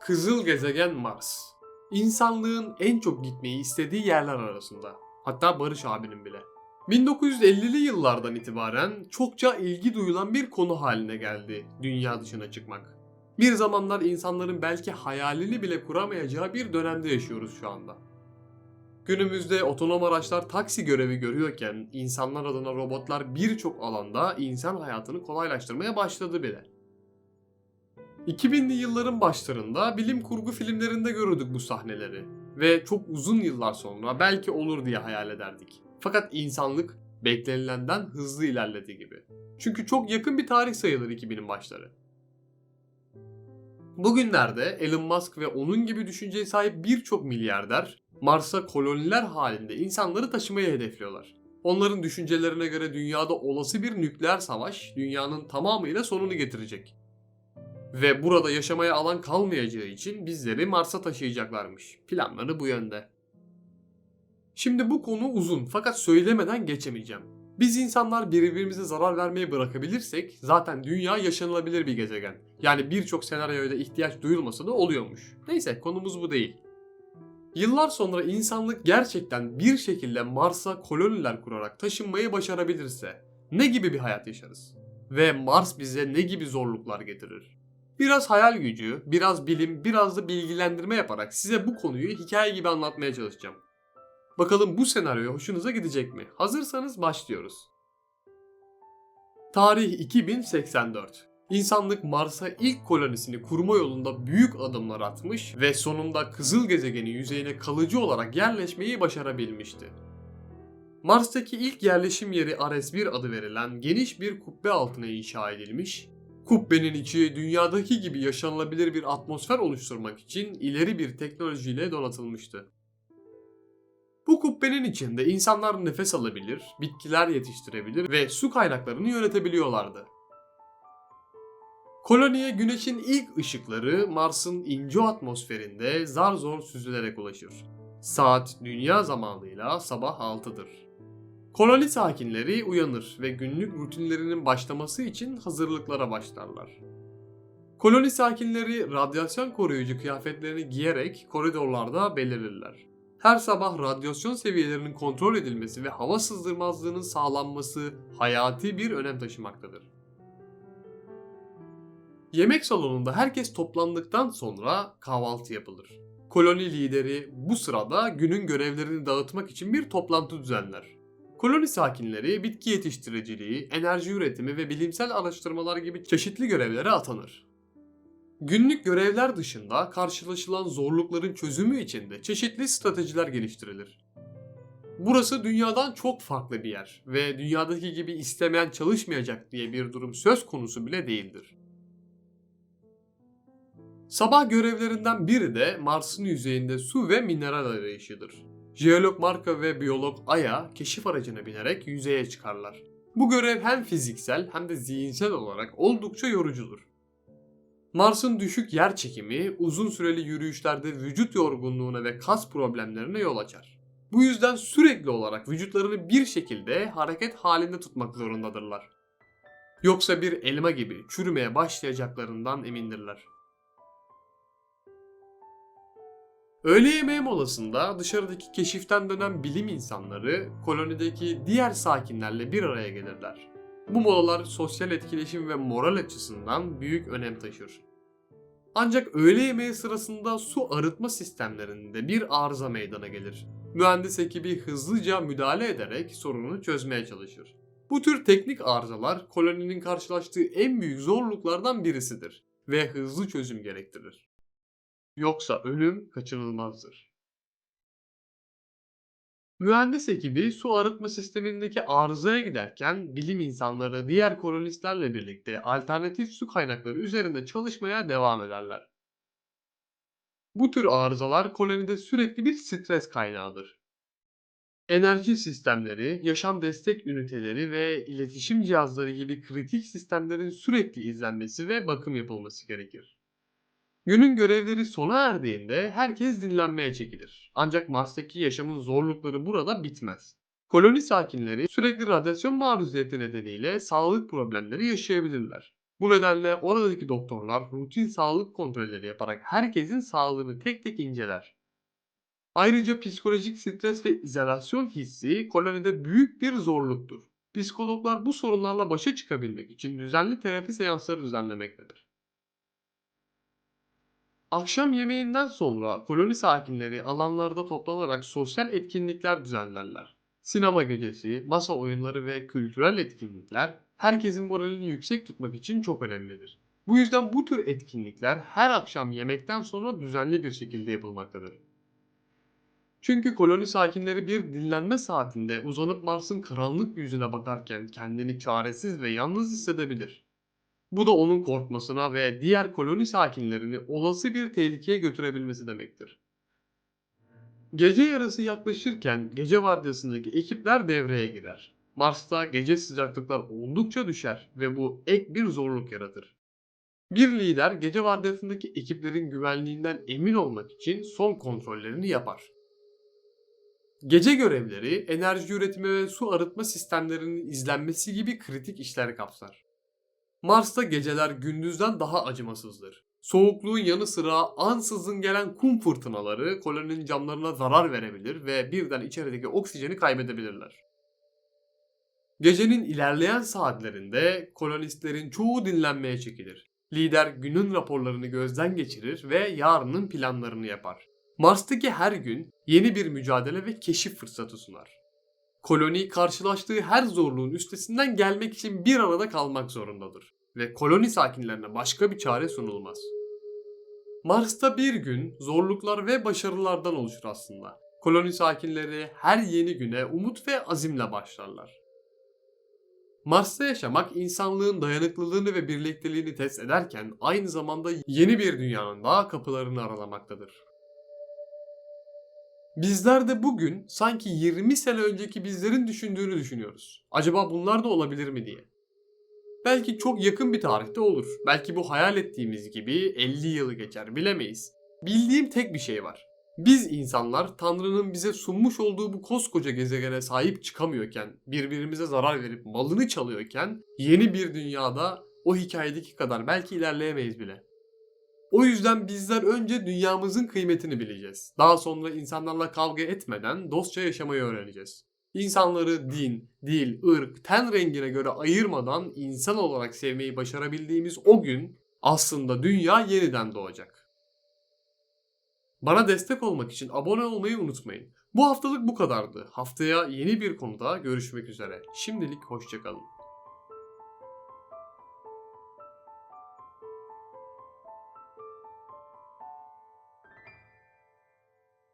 Kızıl gezegen Mars. İnsanlığın en çok gitmeyi istediği yerler arasında. Hatta Barış abinin bile. 1950'li yıllardan itibaren çokça ilgi duyulan bir konu haline geldi dünya dışına çıkmak. Bir zamanlar insanların belki hayalini bile kuramayacağı bir dönemde yaşıyoruz şu anda. Günümüzde otonom araçlar taksi görevi görüyorken insanlar adına robotlar birçok alanda insan hayatını kolaylaştırmaya başladı bile. 2000'li yılların başlarında bilim kurgu filmlerinde görürdük bu sahneleri ve çok uzun yıllar sonra belki olur diye hayal ederdik. Fakat insanlık beklenilenden hızlı ilerledi gibi. Çünkü çok yakın bir tarih sayılır 2000'in başları. Bugünlerde Elon Musk ve onun gibi düşünceye sahip birçok milyarder Mars'a koloniler halinde insanları taşımayı hedefliyorlar. Onların düşüncelerine göre dünyada olası bir nükleer savaş dünyanın tamamıyla sonunu getirecek. Ve burada yaşamaya alan kalmayacağı için bizleri Mars'a taşıyacaklarmış. Planları bu yönde. Şimdi bu konu uzun fakat söylemeden geçemeyeceğim. Biz insanlar birbirimize zarar vermeyi bırakabilirsek zaten dünya yaşanılabilir bir gezegen. Yani birçok senaryoda ihtiyaç duyulmasa da oluyormuş. Neyse konumuz bu değil. Yıllar sonra insanlık gerçekten bir şekilde Mars'a koloniler kurarak taşınmayı başarabilirse ne gibi bir hayat yaşarız? Ve Mars bize ne gibi zorluklar getirir? Biraz hayal gücü, biraz bilim, biraz da bilgilendirme yaparak size bu konuyu hikaye gibi anlatmaya çalışacağım. Bakalım bu senaryo hoşunuza gidecek mi? Hazırsanız başlıyoruz. Tarih 2084. İnsanlık Mars'a ilk kolonisini kurma yolunda büyük adımlar atmış ve sonunda kızıl gezegenin yüzeyine kalıcı olarak yerleşmeyi başarabilmişti. Mars'taki ilk yerleşim yeri Ares 1 adı verilen geniş bir kubbe altına inşa edilmiş. Kubbenin içi dünyadaki gibi yaşanılabilir bir atmosfer oluşturmak için ileri bir teknolojiyle donatılmıştı. Bu kubbenin içinde insanlar nefes alabilir, bitkiler yetiştirebilir ve su kaynaklarını yönetebiliyorlardı. Koloniye güneşin ilk ışıkları Mars'ın ince atmosferinde zar zor süzülerek ulaşır. Saat dünya zamanıyla sabah 6'dır. Koloni sakinleri uyanır ve günlük rutinlerinin başlaması için hazırlıklara başlarlar. Koloni sakinleri radyasyon koruyucu kıyafetlerini giyerek koridorlarda belirirler. Her sabah radyasyon seviyelerinin kontrol edilmesi ve hava sızdırmazlığının sağlanması hayati bir önem taşımaktadır. Yemek salonunda herkes toplandıktan sonra kahvaltı yapılır. Koloni lideri bu sırada günün görevlerini dağıtmak için bir toplantı düzenler. Koloni sakinleri bitki yetiştiriciliği, enerji üretimi ve bilimsel araştırmalar gibi çeşitli görevlere atanır. Günlük görevler dışında karşılaşılan zorlukların çözümü için de çeşitli stratejiler geliştirilir. Burası dünyadan çok farklı bir yer ve dünyadaki gibi istemeyen çalışmayacak diye bir durum söz konusu bile değildir. Sabah görevlerinden biri de Mars'ın yüzeyinde su ve mineral arayışıdır. Jeolog Marka ve biyolog Aya keşif aracına binerek yüzeye çıkarlar. Bu görev hem fiziksel hem de zihinsel olarak oldukça yorucudur. Mars'ın düşük yer çekimi uzun süreli yürüyüşlerde vücut yorgunluğuna ve kas problemlerine yol açar. Bu yüzden sürekli olarak vücutlarını bir şekilde hareket halinde tutmak zorundadırlar. Yoksa bir elma gibi çürümeye başlayacaklarından emindirler. Öğle yemeği molasında dışarıdaki keşiften dönen bilim insanları kolonideki diğer sakinlerle bir araya gelirler. Bu molalar sosyal etkileşim ve moral açısından büyük önem taşır. Ancak öğle yemeği sırasında su arıtma sistemlerinde bir arıza meydana gelir. Mühendis ekibi hızlıca müdahale ederek sorunu çözmeye çalışır. Bu tür teknik arızalar koloninin karşılaştığı en büyük zorluklardan birisidir ve hızlı çözüm gerektirir. Yoksa ölüm kaçınılmazdır. Mühendis ekibi su arıtma sistemindeki arızaya giderken bilim insanları diğer kolonistlerle birlikte alternatif su kaynakları üzerinde çalışmaya devam ederler. Bu tür arızalar kolonide sürekli bir stres kaynağıdır. Enerji sistemleri, yaşam destek üniteleri ve iletişim cihazları gibi kritik sistemlerin sürekli izlenmesi ve bakım yapılması gerekir. Günün görevleri sona erdiğinde herkes dinlenmeye çekilir. Ancak Mars'taki yaşamın zorlukları burada bitmez. Koloni sakinleri sürekli radyasyon maruziyeti nedeniyle sağlık problemleri yaşayabilirler. Bu nedenle oradaki doktorlar rutin sağlık kontrolleri yaparak herkesin sağlığını tek tek inceler. Ayrıca psikolojik stres ve izolasyon hissi kolonide büyük bir zorluktur. Psikologlar bu sorunlarla başa çıkabilmek için düzenli terapi seansları düzenlemektedir. Akşam yemeğinden sonra koloni sakinleri alanlarda toplanarak sosyal etkinlikler düzenlerler. Sinema gecesi, masa oyunları ve kültürel etkinlikler herkesin moralini yüksek tutmak için çok önemlidir. Bu yüzden bu tür etkinlikler her akşam yemekten sonra düzenli bir şekilde yapılmaktadır. Çünkü koloni sakinleri bir dinlenme saatinde uzanıp Mars'ın karanlık yüzüne bakarken kendini çaresiz ve yalnız hissedebilir. Bu da onun korkmasına ve diğer koloni sakinlerini olası bir tehlikeye götürebilmesi demektir. Gece yarısı yaklaşırken gece vardiyasındaki ekipler devreye girer. Mars'ta gece sıcaklıklar oldukça düşer ve bu ek bir zorluk yaratır. Bir lider gece vardiyasındaki ekiplerin güvenliğinden emin olmak için son kontrollerini yapar. Gece görevleri enerji üretimi ve su arıtma sistemlerinin izlenmesi gibi kritik işler kapsar. Mars'ta geceler gündüzden daha acımasızdır. Soğukluğun yanı sıra ansızın gelen kum fırtınaları koloninin camlarına zarar verebilir ve birden içerideki oksijeni kaybedebilirler. Gecenin ilerleyen saatlerinde kolonistlerin çoğu dinlenmeye çekilir. Lider günün raporlarını gözden geçirir ve yarının planlarını yapar. Mars'taki her gün yeni bir mücadele ve keşif fırsatı sunar. Koloni karşılaştığı her zorluğun üstesinden gelmek için bir arada kalmak zorundadır ve koloni sakinlerine başka bir çare sunulmaz. Mars'ta bir gün zorluklar ve başarılardan oluşur aslında. Koloni sakinleri her yeni güne umut ve azimle başlarlar. Mars'ta yaşamak insanlığın dayanıklılığını ve birlikteliğini test ederken aynı zamanda yeni bir dünyanın daha kapılarını aralamaktadır. Bizler de bugün sanki 20 sene önceki bizlerin düşündüğünü düşünüyoruz. Acaba bunlar da olabilir mi diye. Belki çok yakın bir tarihte olur. Belki bu hayal ettiğimiz gibi 50 yılı geçer bilemeyiz. Bildiğim tek bir şey var. Biz insanlar Tanrı'nın bize sunmuş olduğu bu koskoca gezegene sahip çıkamıyorken, birbirimize zarar verip malını çalıyorken yeni bir dünyada o hikayedeki kadar belki ilerleyemeyiz bile. O yüzden bizler önce dünyamızın kıymetini bileceğiz. Daha sonra insanlarla kavga etmeden dostça yaşamayı öğreneceğiz. İnsanları din, dil, ırk, ten rengine göre ayırmadan insan olarak sevmeyi başarabildiğimiz o gün aslında dünya yeniden doğacak. Bana destek olmak için abone olmayı unutmayın. Bu haftalık bu kadardı. Haftaya yeni bir konuda görüşmek üzere. Şimdilik hoşçakalın.